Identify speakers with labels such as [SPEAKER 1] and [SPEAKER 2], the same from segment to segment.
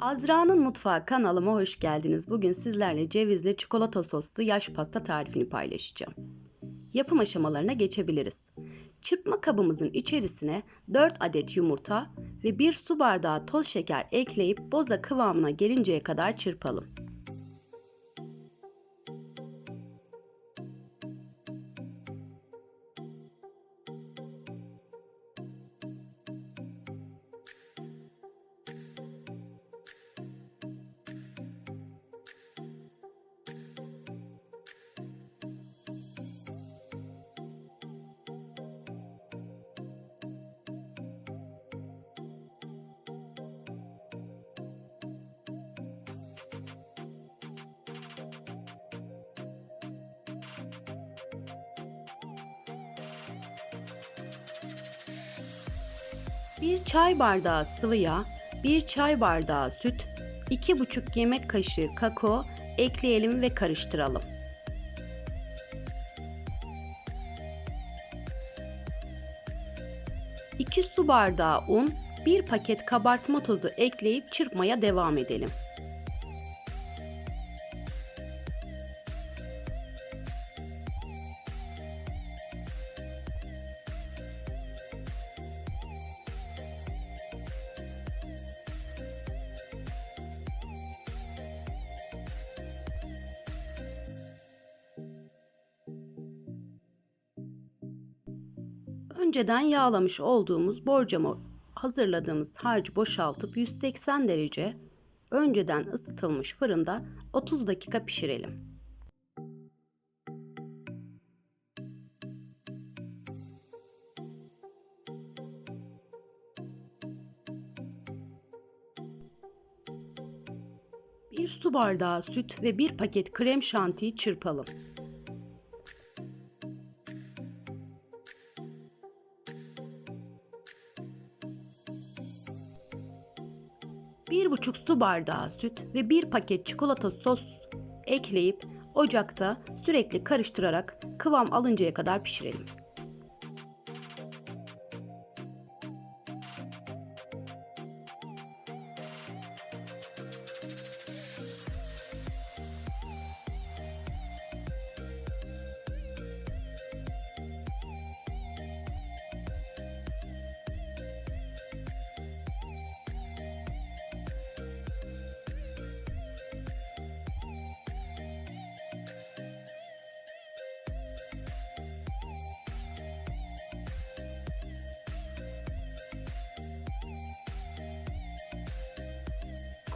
[SPEAKER 1] Azra'nın Mutfağı kanalıma hoş geldiniz. Bugün sizlerle cevizli çikolata soslu yaş pasta tarifini paylaşacağım. Yapım aşamalarına geçebiliriz. Çırpma kabımızın içerisine 4 adet yumurta ve 1 su bardağı toz şeker ekleyip boza kıvamına gelinceye kadar çırpalım. Bir çay bardağı sıvı yağ, bir çay bardağı süt, 2,5 yemek kaşığı kakao ekleyelim ve karıştıralım. Su bardağı un, bir paket kabartma tozu ekleyip çırpmaya devam edelim. Önceden yağlamış olduğumuz borcama hazırladığımız harcı boşaltıp 180 derece önceden ısıtılmış fırında 30 dakika pişirelim. Bir su bardağı süt ve bir paket krem şantiyi çırpalım. Bir buçuk su bardağı süt ve bir paket çikolata sos ekleyip ocakta sürekli karıştırarak kıvam alıncaya kadar pişirelim.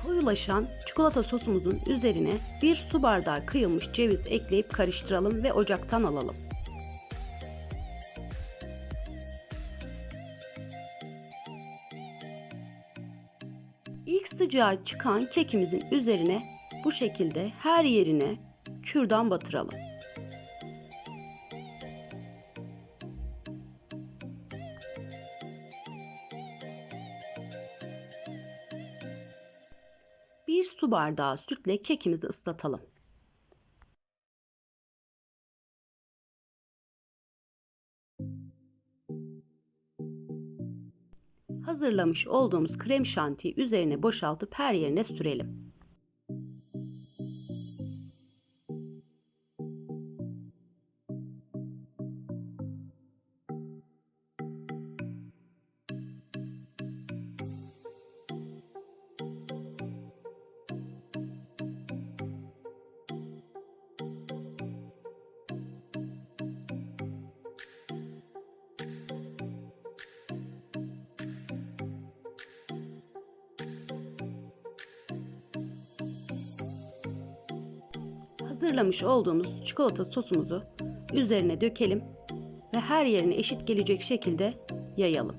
[SPEAKER 1] Koyulaşan çikolata sosumuzun üzerine bir su bardağı kıyılmış ceviz ekleyip karıştıralım ve ocaktan alalım. İlk sıcağı çıkan kekimizin üzerine bu şekilde her yerine kürdan batıralım. Bir su bardağı sütle kekimizi ıslatalım. Hazırlamış olduğumuz krem şantiyi üzerine boşaltıp her yerine sürelim. Hazırlamış olduğumuz çikolata sosumuzu üzerine dökelim ve her yerine eşit gelecek şekilde yayalım.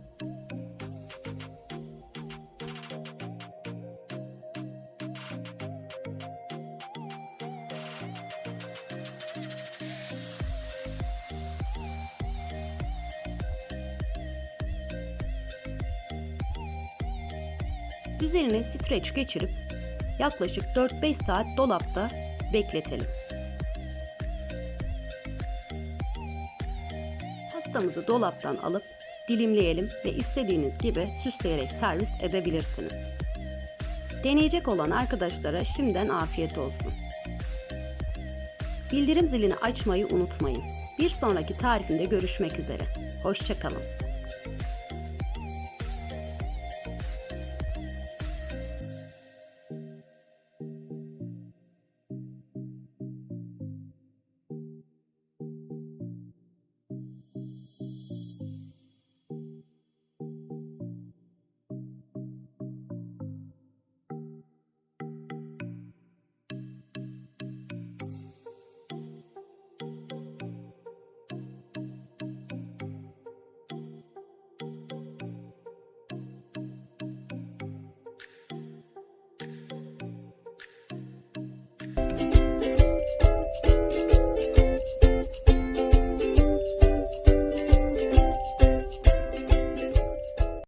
[SPEAKER 1] Üzerine streç geçirip yaklaşık 4-5 saat dolapta bekletelim. Pastamızı dolaptan alıp dilimleyelim ve istediğiniz gibi süsleyerek servis edebilirsiniz. Deneyecek olan arkadaşlara şimdiden afiyet olsun. Bildirim zilini açmayı unutmayın. Bir sonraki tarifinde görüşmek üzere. Hoşçakalın.